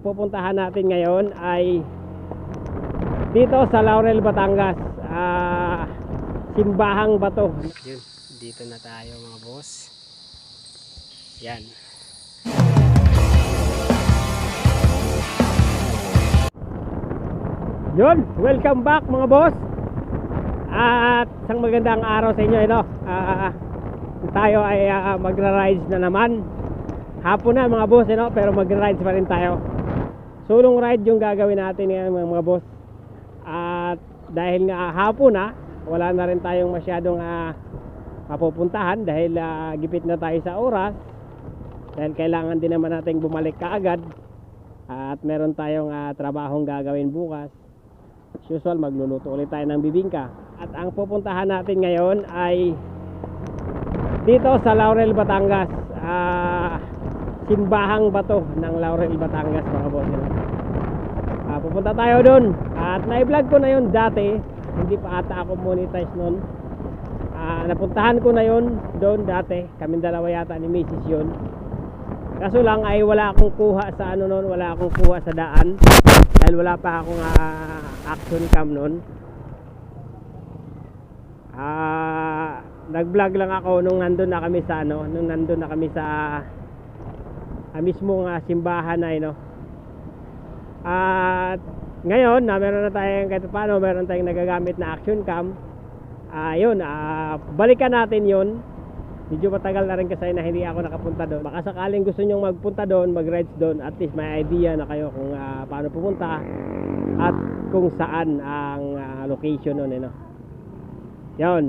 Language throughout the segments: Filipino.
Pupuntahan natin ngayon ay dito sa Laurel, Batangas. Ah, Simbahang Bato. Yun, dito na tayo mga boss. Yan. Yun, welcome back mga boss. At isang magandang araw sa inyo, ino. Ah, tayo ay ah, magra-rides na naman. Hapon na mga boss, ino, pero magra-rides pa rin tayo. Sulong ride yung gagawin natin ngayon mga, mga boss. At dahil nga hapon na, wala na rin tayong masyadong ah, mapupuntahan dahil ah, gipit na tayo sa oras. Dahil kailangan din naman nating bumalik kaagad. At meron tayong ah, trabahong gagawin bukas. As usual, magluluto ulit tayo ng bibingka. At ang pupuntahan natin ngayon ay dito sa Laurel, Batangas. Ah, simbahang bato ng Laurel, Batangas mga boss. Pupunta tayo doon. At na-vlog ko na yun dati. Hindi pa ata ako monetize noon. Ah, napuntahan ko na yun doon dati. Kaming dalawa yata ni Mrs. yun. Kaso lang ay wala akong kuha sa ano noon, wala akong kuha sa daan. Dahil wala pa akong ah, action cam noon. Ah, nag-vlog lang ako nung nandun na kami sa ano, nung nandun na kami sa ah, mismong ah, simbahan na no. At ngayon, na meron na tayong kahit paano, meron tayong nagagamit na action cam. Ah, yun, ah, balikan natin yun. Medyo matagal na rin kasi na hindi ako nakapunta doon. Baka sakaling gusto nyong magpunta doon, mag-rides doon, at least may idea na kayo kung ah, paano pupunta at kung saan ang ah, location nun, eh, no? Yun.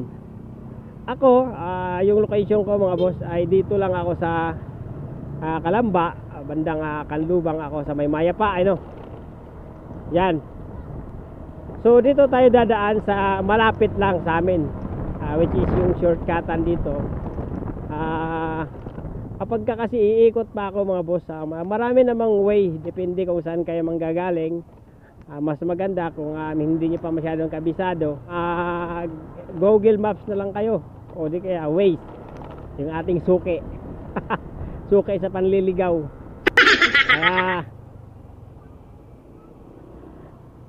Ako, ah, yung location ko mga boss ay dito lang ako sa ah, Kalamba, bandang ah, Kanlubang ako sa may Mayapa, ano. Yan. So dito tayo dadaan sa malapit lang sa amin, ah, which is yung shortcutan dito. Ah, kapag ka kasi iikot pa ako mga boss, ma- marami namang way, depende kung saan kayo manggagaling. Ah, mas maganda kung ah, hindi niyo pa masyadong kabisado. Ah, Google Maps na lang kayo. O di kaya Waze. Yung ating suki. suki sa panliligaw. Kaya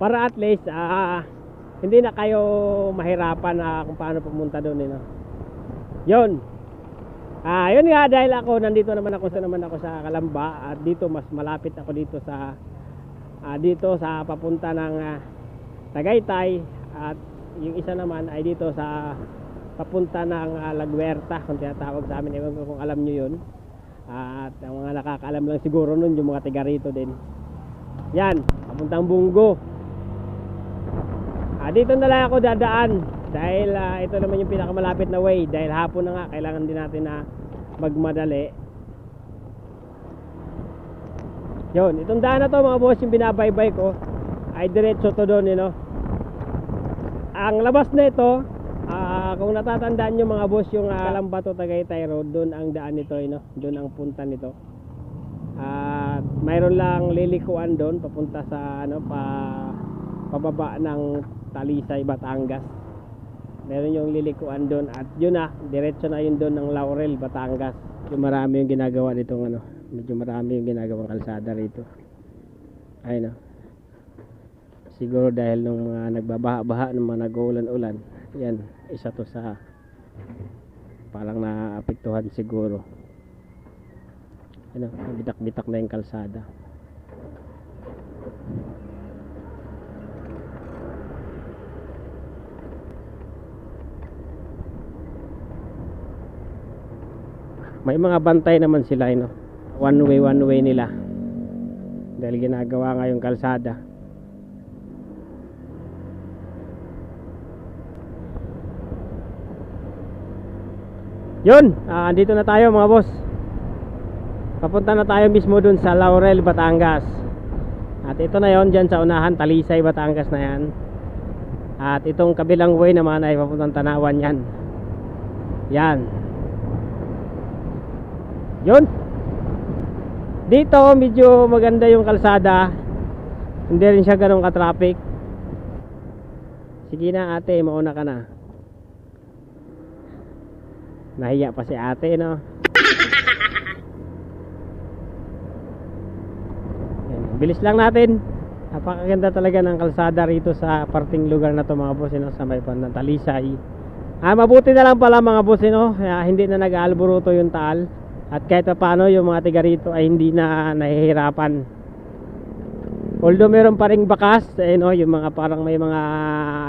para at least ah, hindi na kayo mahirapan na kung paano pumunta doon eh, no? Yun. Ah, yun nga dahil ako nandito naman ako sa naman ako sa Kalamba at dito mas malapit ako dito sa ah, dito sa papunta ng ah, Tagaytay at yung isa naman ay dito sa papunta ng ah, Lagwerta kung tinatawag sa amin ewan ko kung alam nyo yun at ang mga nakakaalam lang siguro nun yung mga tiga rito din yan papuntang Bunggo ah, dito na lang ako dadaan dahil ah, ito naman yung pinakamalapit na way dahil hapon na nga kailangan din natin na magmadali yun, itong daan na to mga boss, yung binabaybay ko ay diretso to doon, you know. Ang labas na ito, ah, kung natatandaan nyo mga boss, yung uh, Kalambato Tagaytay Road, doon ang daan nito, you know. Doon ang punta nito. At mayroon lang lilikuan doon papunta sa ano pa pababa ng Talisay, Batangas. Meron yung lilikuan doon at yun na, diretso na yun doon ng Laurel, Batangas. Yung marami yung ginagawa nitong ano, medyo marami yung ginagawang kalsada rito. Ayun no. Siguro dahil nung mga nagbabaha-baha ng mga nag-uulan-ulan, yan, isa to sa parang naapektuhan siguro. Ano, bitak-bitak na yung kalsada. May mga bantay naman sila, no? One way, one way nila. Dahil ginagawa nga yung kalsada. Yun, ah, andito na tayo mga boss. Papunta na tayo mismo dun sa Laurel, Batangas. At ito na yon dyan sa unahan, Talisay, Batangas na yan. At itong kabilang way naman ay papuntang Tanawan yan. Yan. Yun. Dito medyo maganda yung kalsada. Hindi rin siya ganun ka-traffic. Sige na ate, mauna ka na. Nahiya pa si ate, no? Bilis lang natin. Napakaganda talaga ng kalsada rito sa parting lugar na to mga boss, no, sa may bandang Talisay. Ah, mabuti na lang pala mga boss, no, ah, hindi na nag-aalburuto yung taal. At kahit pa paano yung mga tiga rito ay hindi na nahihirapan. Although meron pa ring bakas, eh, no, yung mga parang may mga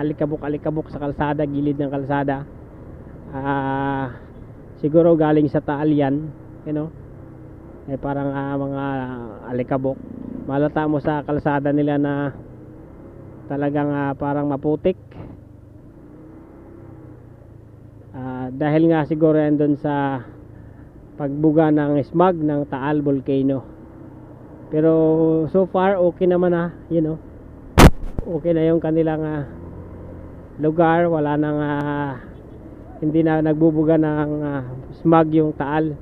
alikabok-alikabok sa kalsada, gilid ng kalsada. Ah, siguro galing sa taal yan, you know. Eh parang ah, mga alikabok. Malata mo sa kalsada nila na talagang ah, parang maputik. Ah, dahil nga siguro yan doon sa pagbuga ng smog ng Taal Volcano. Pero so far okay naman na, you know. Okay na yung kanilang ah, lugar, wala nang ah, hindi na nagbubuga ng ah, smog yung Taal.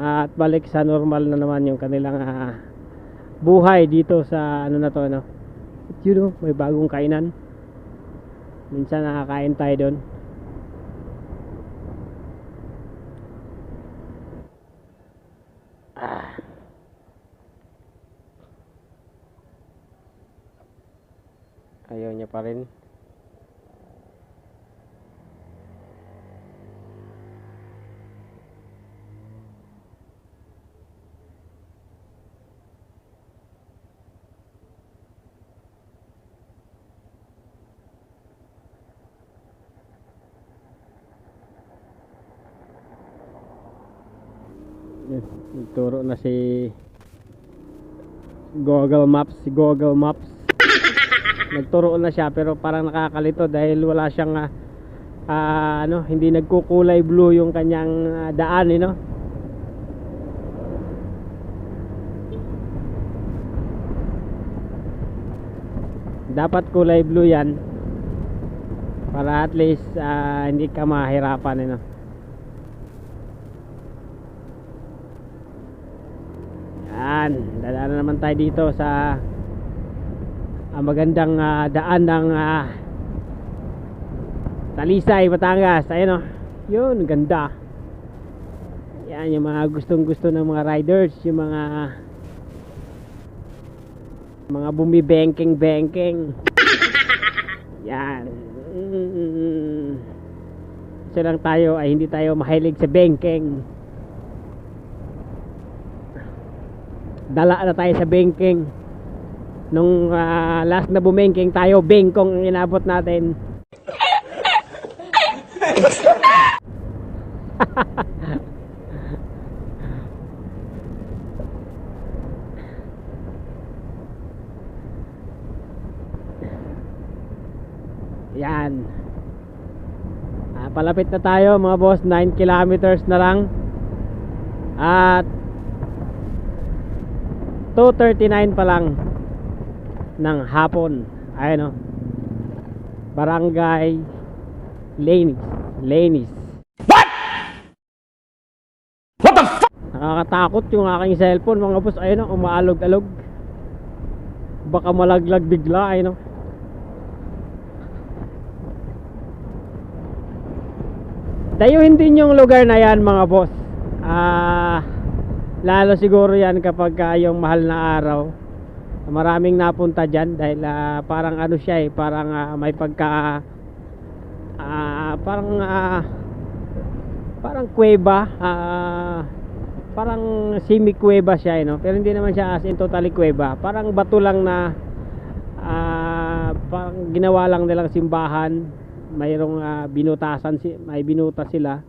at balik sa normal na naman yung kanilang ah, buhay dito sa ano na to ano. Yun know, may bagong kainan. Minsan nakakain tayo doon. Ah. Ayaw niya pa rin. Yun, Nagturo na si Google Maps, si Google Maps. Nagturo na siya pero parang nakakalito dahil wala siyang ah, ano, hindi nagkukulay blue yung kanyang ah, daan, eh, no? Dapat kulay blue 'yan. Para at least ah, hindi ka mahirapan, eh, no? Yan, dadaan na naman tayo dito sa ah, magandang ah, daan ng ah, Talisay, Batangas. Ayun oh. Yun, ganda. Yan yung mga gustong gusto ng mga riders, yung mga mga bumibengking bengking. Yan. Mm. Kasi lang tayo ay hindi tayo mahilig sa bengking. dala na tayo sa banking nung ah, last na bumengking tayo bengkong ang inabot natin. Yan. Ah, palapit na tayo mga boss. 9 kilometers na lang. At 2.39 pa lang ng hapon. Ayun o barangay Lenis. Lenis. What? what the fuck? nakakatakot yung aking cellphone mga boss. Ayun o umaalog-alog. Baka malaglag bigla ayun o dayuhin din yung lugar na yan mga boss. Ah lalo siguro yan kapag ah, yung mahal na araw maraming napunta dyan dahil ah, parang ano siya eh parang ah, may pagka ah, parang ah, parang kuweba ah, parang semi kuweba siya eh, no? pero hindi naman siya as in totally kuweba parang bato lang na ah, parang ginawa lang nilang simbahan mayroong ah, binutasan si may binuta sila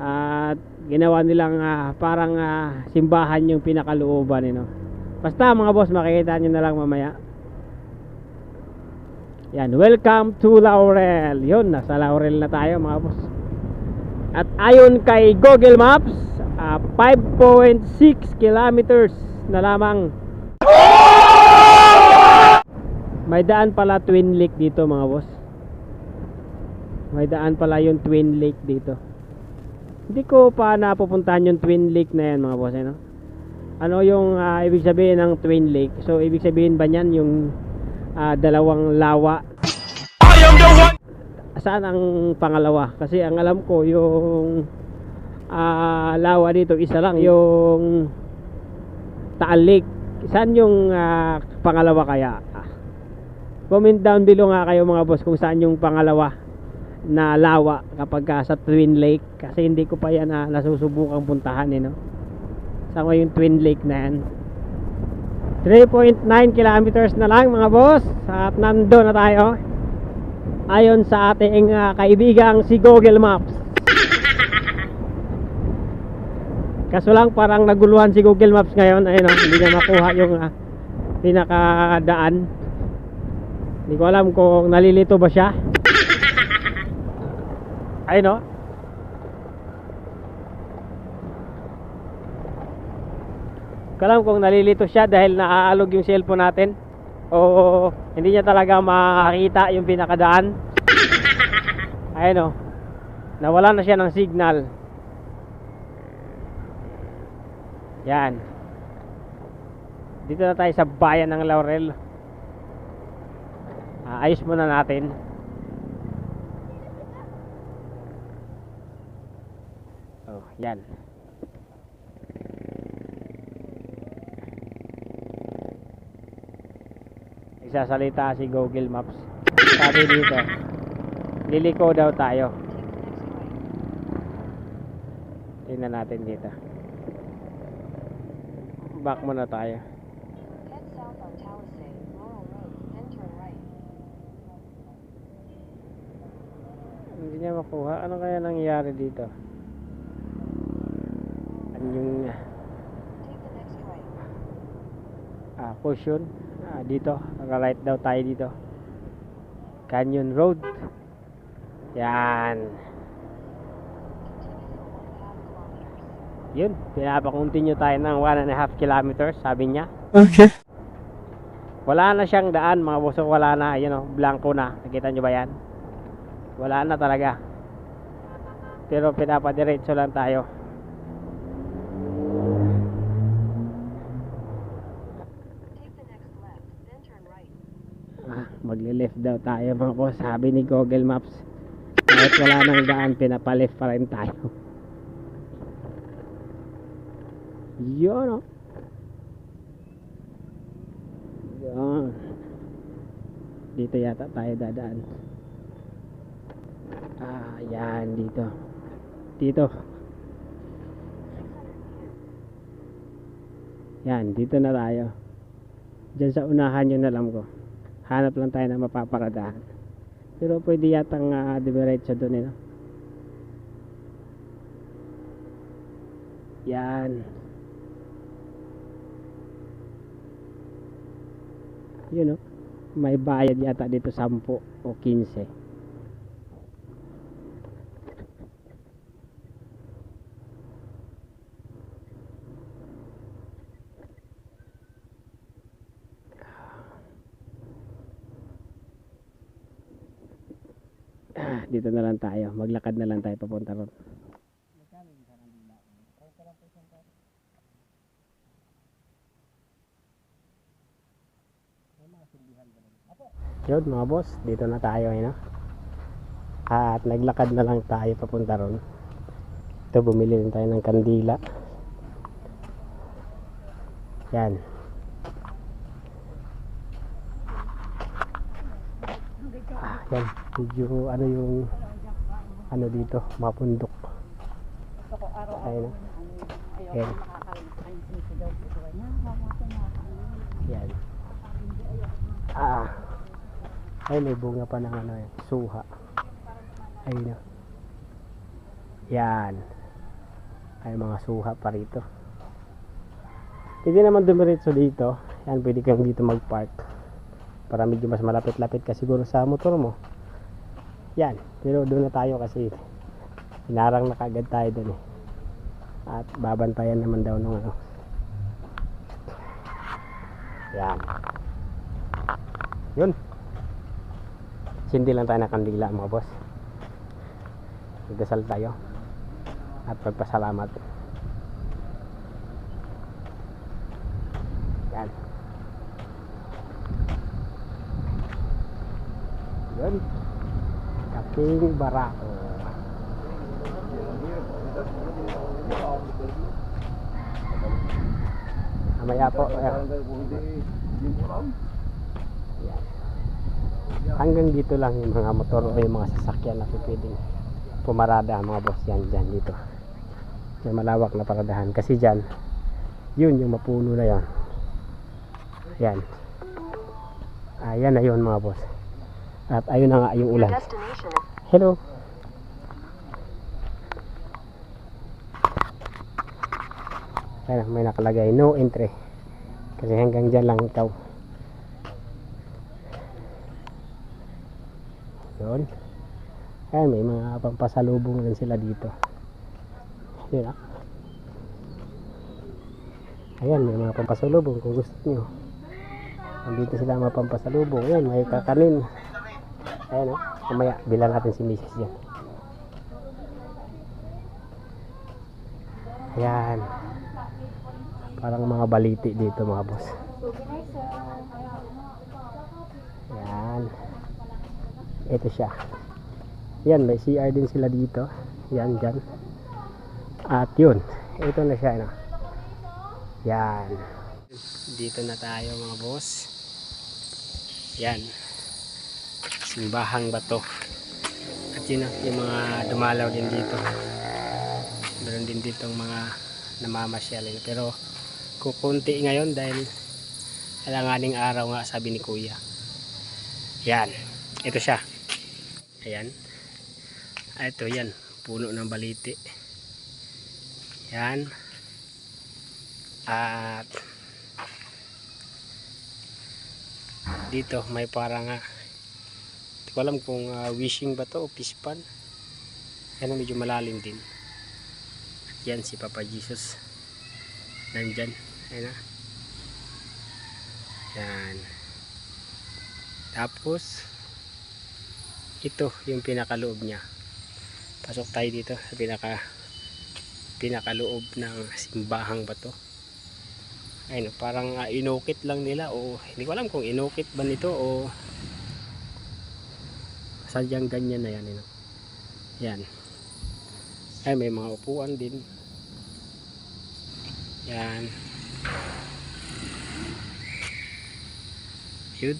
at ginawa nilang ah, parang ah, simbahan yung pinakalooban eh, no? Basta mga boss makikita nyo na lang mamaya. Yan welcome to Laurel. Yun nasa Laurel na tayo mga boss. At ayon kay Google Maps ah, 5.6 kilometers na lamang. May daan pala Twin Lake dito mga boss. May daan pala yung Twin Lake dito. Hindi ko pa napupuntahan yung Twin Lake na yan mga boss eh, no? Ano yung ah, ibig sabihin ng Twin Lake so ibig sabihin ba niyan yung ah, dalawang lawa saan ang pangalawa kasi ang alam ko yung ah, lawa dito isa lang yung Taal Lake. Saan yung ah, pangalawa kaya? Comment down below nga kayo mga boss kung saan yung pangalawa na lawa kapag ka sa Twin Lake kasi hindi ko pa yan ah, nasusubukang puntahan eh no. Ko yung Twin Lake na yan? 3.9 kilometers na lang mga boss. At nando na tayo. Ayon sa ating ah, kaibigang si Google Maps. Kaso lang parang naguluhan si Google Maps ngayon. Ayun oh, hindi niya makuha yung ah, pinakadaan. Hindi ko alam kung nalilito ba siya. Ayun oh Hindi ko alam kung nalilito siya dahil naaalog yung cellphone natin. O hindi niya talaga makakita yung pinakadaan. Ayun o. Nawala na siya ng signal. Yan. Dito na tayo sa bayan ng Laurel. Ayos muna natin. Oh yan Nagsasalita si Google Maps. Sabi dito, liliko daw tayo. Tingnan natin dito. Back muna tayo. Hindi niya makuha. Ano kaya nangyayari dito? Ano yung ah, caution? Ah, dito. Naka-right daw tayo dito. Canyon Road. Yan. Yun. Pinapa-continue tayo ng 1 and a half kilometers, sabi niya. Okay. Wala na siyang daan, mga boso, wala na. Ayun o, blanco na. Nakita nyo ba yan? Wala na talaga. Pero pinapadiretso lang tayo. Daw tayo mga boss. Sabi ni Google Maps. Kahit wala nang daan, pinapaleft pa rin tayo. Yun o. Yun. Dito yata tayo dadaan. Ah, yan dito. Dito. Yan, dito na tayo. Diyan sa unahan yun alam ko. Hanap lang tayo ng mapaparadahan. Pero pwede yatang uh, diretso doon eh. No? Yan. Yun no? May bayad yata dito 10 o 15. Ah, dito na lang tayo. Maglakad na lang tayo papunta ron. Yun mga boss, dito na tayo eh, no? At naglakad na lang tayo papunta ron. Ito, bumili rin tayo ng kandila. Yan. Ah, yan. Medyo ano yung ano dito, mapundok. Ayun. no? Yan. Yan. Ah. Ay, may bunga pa ng ano eh, suha. Ayun. no. Yan. Ay, mga suha pa rito. Pwede naman dumiretso dito. Yan, pwede kang dito mag-park. Para medyo mas malapit-lapit ka siguro sa motor mo. Yan. Pero doon na tayo kasi hinarang na kagad tayo doon eh. At babantayan naman daw nung ano. Yan. Yun. Sindi lang tayo ng kandila mga boss. Magdasal tayo. At pagpasalamat. Yan. Yun. Kaping barako. Mamaya po. Ayan. Yan. Hanggang dito lang yung mga motor o yung mga sasakyan na pwedeng pumarada mga boss yan dyan dito. Yan malawak na paradahan kasi dyan yun yung mapuno na yan. Yan. Ayan na yun mga boss. At ayun na nga yung ulan. Hello. Ayan, may nakalagay no entry. Kasi hanggang dyan lang ikaw. Yun. Ayan, may mga pampasalubong rin sila dito. Yun ah. Ayan, may mga pampasalubong kung gusto nyo. Nandito sila mga pampasalubong. Ayan, may kakanin. Ayan oh. Mamaya, bilang natin si Mrs. yan. Ayan. Parang mga baliti dito mga boss. Ayan. Ito siya. Yan, may CR din sila dito. Yan, dyan. At yun. Ito na siya. Ano. Yan. Dito na tayo mga boss. Yan simbahang bato at yun yung mga dumalaw din dito. Meron din dito mga namamasyal eh. pero kukunti ngayon dahil alanganing araw nga sabi ni kuya. Yan. Ito siya. Ayan. Ah, ito yan. Puno ng baliti. Yan. At dito may parang ah, ko alam kung ah, wishing ba to o pispan. Yan medyo malalim din. Yan si Papa Jesus. Nandyan. Ayan na. Yan. Tapos, ito yung pinakaloob niya. Pasok tayo dito sa pinaka pinakaloob ng simbahang bato. Ayun, parang ah, inukit lang nila o hindi ko alam kung inukit ba nito o sadyang ganyan na yan you know? yan. Ay may mga upuan din. Yan. Yun.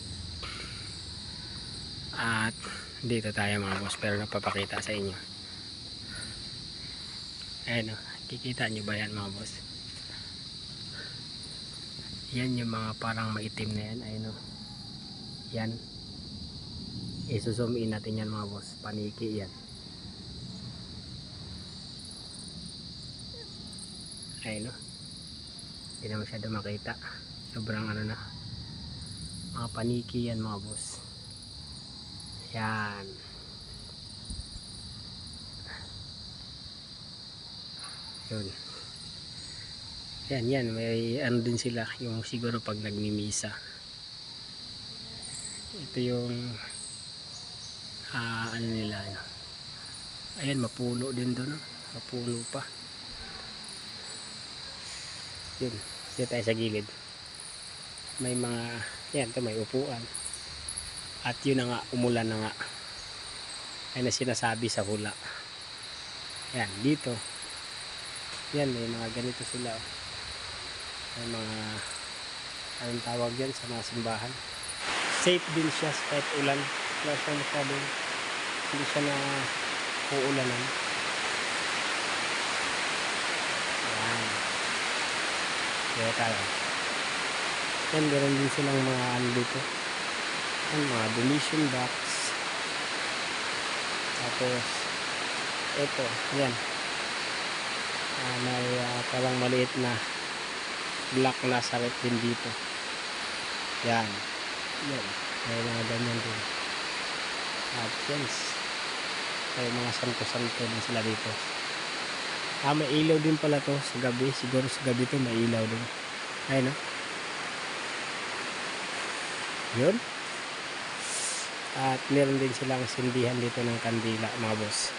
At dito tayo mga boss pero napapakita sa inyo. Ayun o kikita nyo ba yan mga boss? Yan yung mga parang maitim na yan ayun yan in natin yan mga boss. Paniki yan. Ayun no? Hindi na masyado makita. Sobrang ano na. Mga paniki yan mga boss. Yan yun. Yan yan. May ano din sila. Yung siguro pag nagmimisa. Ito yung ah, ano nila ano. ayan mapuno din doon no? mapuno pa. Yun dito tayo sa gilid. May mga yan to may upuan. At yun na nga umulan na nga. Ay na sinasabi sa hula. Yan dito. Yan may mga ganito sila oh. may mga anong tawag yan sa mga simbahan? Safe din siya kahit ulan wala siya masyadong hindi siya na uulanan. Yan kaya tayo. Yan meron din silang mga ano dito. Yan mga donation box. Tapos ito yan Ah, may ah, parang maliit na black na saret din dito. Yan yan may mga ganyan din at yan may mga santo-santo din sila dito. Ah may ilaw din pala to sa gabi. Siguro sa gabi to may ilaw din. Ayun no? Yun. At meron din silang sindihan dito ng kandila mga boss.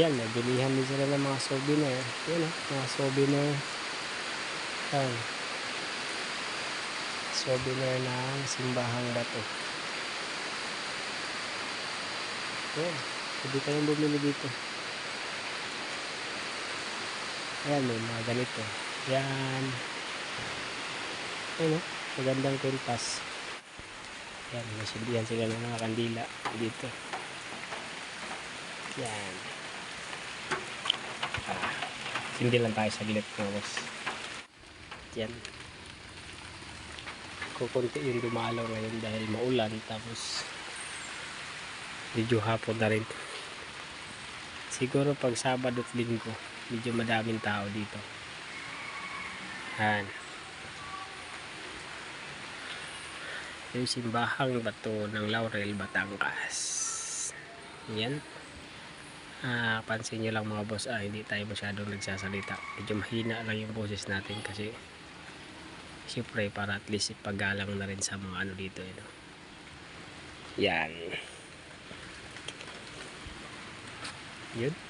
Yan may bilihan din sila ng mga souvenir. Yan o mga souvenir. Yan souvenir ng simbahang bato yan pwede kayong bumili dito ayan may mga ganito Yan. Ano? Magandang kwintas. Yan, nasilbihan sila ng mga kandila dito. Yan. Ah, hindi lang tayo saglit mga boss. Yan. Kukunti yung dumalaw ngayon dahil maulan tapos medyo hapon na rin. Siguro pag Sabado at Linggo, medyo madaming tao dito. Yan. Yung simbahang bato ng Laurel, Batangas. Yan. Ah, pansin nyo lang mga boss, ah, hindi tayo masyadong nagsasalita. Medyo mahina lang yung boses natin kasi siyempre para at least ipagalang na rin sa mga ano dito. Eh, no? Yan. Yun.